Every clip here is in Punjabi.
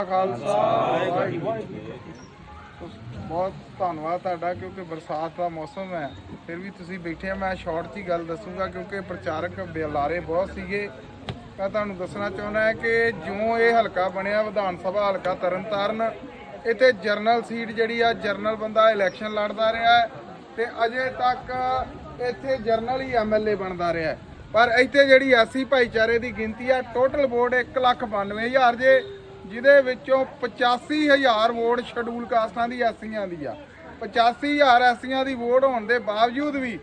ਖਾਲਸਾ, ਵਾਹਿਗੁਰੂ ਜੀ ਬਹੁਤ ਧੰਨਵਾਦ ਤੁਹਾਡਾ, ਕਿਉਂਕਿ ਬਰਸਾਤ ਦਾ ਮੌਸਮ ਹੈ, ਫਿਰ ਵੀ ਤੁਸੀਂ ਬੈਠੇ ਆ ਮੈਂ ਸ਼ਾਰਟ 'ਚ ਹੀ ਗੱਲ ਦੱਸੂਗਾ, ਕਿਉਂਕਿ ਪ੍ਰਚਾਰਕ ਬੁਲਾਰੇ ਬਹੁਤ ਸੀਗੇ। ਮੈਂ ਤੁਹਾਨੂੰ ਦੱਸਣਾ ਚਾਹੁੰਦਾ ਹਾਂ ਕਿ ਜਿਉਂ ਇਹ ਹਲਕਾ ਬਣਿਆ, ਵਿਧਾਨ ਸਭਾ ਹਲਕਾ ਤਰਨਤਾਰਨ, ਇੱਥੇ ਜਰਨਲ ਸੀਟ ਜਿਹੜੀ ਆ, ਜਰਨਲ ਬੰਦਾ ਇਲੈਕਸ਼ਨ ਲੜਦਾ ਰਿਹਾ ਹੈ ਤੇ ਅਜੇ ਤੱਕ ਇੱਥੇ ਜਰਨਲ ਹੀ ਐਮਐਲਏ ਬਣਦਾ ਰਿਹਾ ਪਰ ਇੱਥੇ ਜਿਹੜੀ ਐਸੀ ਭਾਈਚਾਰੇ ਦੀ ਗਿਣਤੀ ਆ ਟੋਟਲ ਵੋਟ 192000 ਜੇ। ਜਿਹਦੇ ਵਿੱਚੋਂ 85000 ਵੋਟ ਸ਼ਡਿਊਲ ਕਾਸਟਾਂ ਦੀ ਐਸੀਆਂ ਦੀ ਆ। 85000 ਐਸੀਆਂ ਦੀ ਵੋਟ ਹੋਣ ਦੇ ਬਾਵਜੂਦ ਵੀ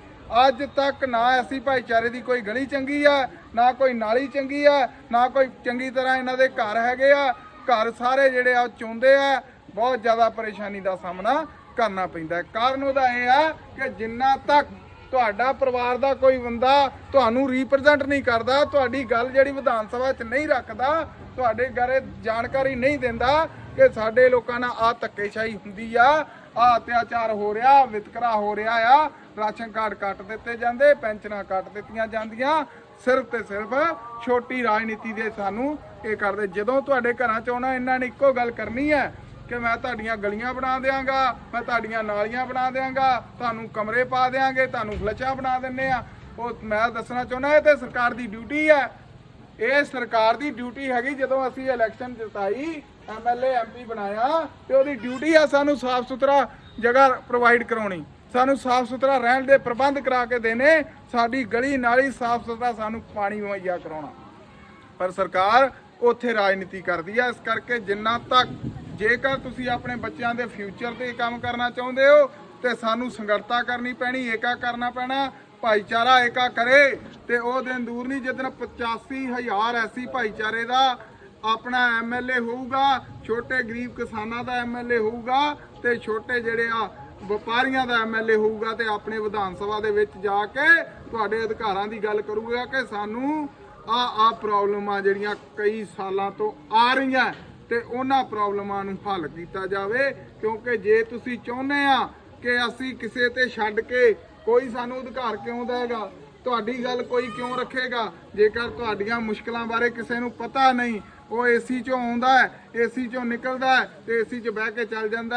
ਅੱਜ ਤੱਕ ਨਾ ਐਸੀ ਭਾਈਚਾਰੇ ਦੀ ਕੋਈ ਗਲੀ ਚੰਗੀ ਆ, ਨਾ ਕੋਈ ਨਾਲੀ ਚੰਗੀ ਆ, ਨਾ ਕੋਈ ਚੰਗੀ ਤਰ੍ਹਾਂ ਇਹਨਾਂ ਦੇ ਘਰ ਹੈਗੇ ਆ। ਘਰ ਸਾਰੇ ਜਿਹੜੇ ਆ ਉਹ ਚੁੰਦੇ ਆ। ਬਹੁਤ ਜ਼ਿਆਦਾ ਪਰੇਸ਼ਾਨੀ ਦਾ ਸਾਹਮਣਾ ਕਰਨਾ ਪੈਂਦਾ ਕਾਰਨ ਉਹਦਾ ਇਹ ਆ ਕਿ ਜਿੰਨਾ ਤੱਕ ਤੁਹਾਡਾ ਪਰਿਵਾਰ ਦਾ ਕੋਈ ਬੰਦਾ ਤੁਹਾਨੂੰ ਰਿਪਰੈਜ਼ੈਂਟ ਨਹੀਂ ਕਰਦਾ, ਤੁਹਾਡੀ ਗੱਲ ਜਿਹੜੀ ਵਿਧਾਨ ਸਭਾ 'ਚ ਨਹੀਂ ਰੱਖਦਾ, ਤੁਹਾਡੇ ਘਰੇ ਜਾਣਕਾਰੀ ਨਹੀਂ ਦਿੰਦਾ ਕਿ ਸਾਡੇ ਲੋਕਾਂ ਨਾਲ ਆ ਧੱਕੇਸ਼ਾਹੀ ਹੁੰਦੀ ਆ ਆ ਅਤਿਆਚਾਰ ਹੋ ਰਿਹਾ, ਵਿਤਕਰਾ ਹੋ ਰਿਹਾ ਆ, ਰਾਸ਼ਨ ਕਾਰਡ ਕੱਟ ਦਿੱਤੇ ਜਾਂਦੇ, ਪੈਨਸ਼ਨਾਂ ਕੱਟ ਦਿੱਤੀਆਂ ਜਾਂਦੀਆਂ, ਸਿਰਫ ਤੇ ਸਿਰਫ ਛੋਟੀ ਰਾਜਨੀਤੀ ਦੇ ਸਾਨੂੰ ਇਹ ਕਰਦੇ। ਜਦੋਂ ਤੁਹਾਡੇ ਘਰਾਂ 'ਚ ਆਉਣਾ, ਇਹਨਾਂ ਨੇ ਇੱਕੋ ਗੱਲ ਕਰਨੀ ਹੈ ਕਿ ਮੈਂ ਤੁਹਾਡੀਆਂ ਗਲੀਆਂ ਬਣਾ ਦਿਆਂਗਾ, ਮੈਂ ਤੁਹਾਡੀਆਂ ਨਾਲੀਆਂ ਬਣਾ ਦਿਆਂਗਾ, ਤੁਹਾਨੂੰ ਕਮਰੇ ਪਾ ਦਿਆਂਗੇ, ਤੁਹਾਨੂੰ ਫਲਸ਼ਾਂ ਬਣਾ ਦਿੰਨੇ ਆ। ਉਹ ਮੈਂ ਦੱਸਣਾ ਚਾਹੁੰਦਾ, ਇਹ ਤੇ ਸਰਕਾਰ ਦੀ ਡਿਊਟੀ ਹੈ ਇਹ ਸਰਕਾਰ ਦੀ ਡਿਊਟੀ ਹੈਗੀ, ਜਦੋਂ ਅਸੀਂ ਇਲੈਕਸ਼ਨ ਜਿਤਾਈ ਐਮਐਲਏ ਐਮਪੀ ਬਣਾਇਆ, ਤੇ ਉਹਦੀ ਡਿਊਟੀ ਆ ਸਾਨੂੰ ਸਾਫ਼ ਸੁਥਰਾ ਜਗ੍ਹਾ ਪ੍ਰੋਵਾਈਡ ਕਰਾਉਣੀ। ਸਾਨੂੰ ਸਾਫ਼ ਸੁਥਰਾ ਰਹਿਣ ਦੇ ਪ੍ਰਬੰਧ ਕਰਾ ਕੇ ਦੇਣੇ, ਸਾਡੀ ਗਲੀ ਨਾਲੀ ਸਾਫ਼ ਸੁਥਰਾ ਸਾਨੂੰ ਪਾਣੀ ਮੁਹੱਈਆ ਕਰਾਉਣਾ। ਪਰ ਸਰਕਾਰ ਉੱਥੇ ਰਾਜਨੀਤੀ ਕਰਦੀ ਆ, ਇਸ ਕਰਕੇ ਜਿੰਨਾ ਤੱਕ ਜੇਕਰ ਤੁਸੀਂ ਆਪਣੇ ਬੱਚਿਆਂ ਦੇ ਫਿਊਚਰ ਤੇ ਕੰਮ ਕਰਨਾ ਚਾਹੁੰਦੇ ਹੋ, ਤੇ ਸਾਨੂੰ ਸੰਗਠਤਾ ਕਰਨੀ ਪੈਣੀ, ਏਕਾ ਕਰਨਾ ਪੈਣਾ, ਭਾਈਚਾਰਾ ਏਕਾ ਕਰੇ, ਤੇ ਉਹ ਦਿਨ ਦੂਰ ਨਹੀਂ ਜਿੱਦਣ 85000 ਐਸੀ ਭਾਈਚਾਰੇ ਦਾ ਆਪਣਾ ਐਮਐਲਏ ਹੋਊਗਾ, ਛੋਟੇ ਗਰੀਬ ਕਿਸਾਨਾਂ ਦਾ ਐਮਐਲਏ ਹੋਊਗਾ, ਤੇ ਛੋਟੇ ਜਿਹੜੇ ਆ ਵਪਾਰੀਆਂ ਦਾ ਐਮਐਲਏ ਹੋਊਗਾ, ਤੇ ਆਪਣੇ ਵਿਧਾਨ ਸਭਾ ਦੇ ਵਿੱਚ ਜਾ ਕੇ ਤੁਹਾਡੇ ਅਧਿਕਾਰਾਂ ਦੀ ਗੱਲ ਕਰੂਗਾ ਕਿ ਸਾਨੂੰ ਆ ਆ ਪ੍ਰੋਬਲਮਾਂ ਜਿਹੜੀਆਂ ਕਈ ਸਾਲਾਂ ਤੋਂ ਆ ਰਹੀਆਂ। ਤੇ ਉਹਨਾਂ ਪ੍ਰੋਬਲਮਾਂ ਨੂੰ ਹੱਲ ਕੀਤਾ ਜਾਵੇ, ਕਿਉਂਕਿ ਜੇ ਤੁਸੀਂ ਚਾਹੁੰਦੇ ਆ ਕਿ ਅਸੀਂ ਕਿਸੇ ਤੇ ਛੱਡ ਕੇ ਕੋਈ ਸਾਨੂੰ ਅਧਿਕਾਰ ਕਿਉਂ ਦੇਗਾ ਤੁਹਾਡੀ ਗੱਲ ਕੋਈ ਕਿਉਂ ਰੱਖੇਗਾ? ਜੇਕਰ ਤੁਹਾਡੀਆਂ ਮੁਸ਼ਕਲਾਂ ਬਾਰੇ ਕਿਸੇ ਨੂੰ ਪਤਾ ਨਹੀਂ, ਉਹ ਏਸੀ ਚੋਂ ਆਉਂਦਾ ਹੈ ਏਸੀ ਚੋਂ ਨਿਕਲਦਾ ਹੈ ਤੇ ਏਸੀ 'ਚ ਬਹਿ ਕੇ ਚੱਲ ਜਾਂਦਾ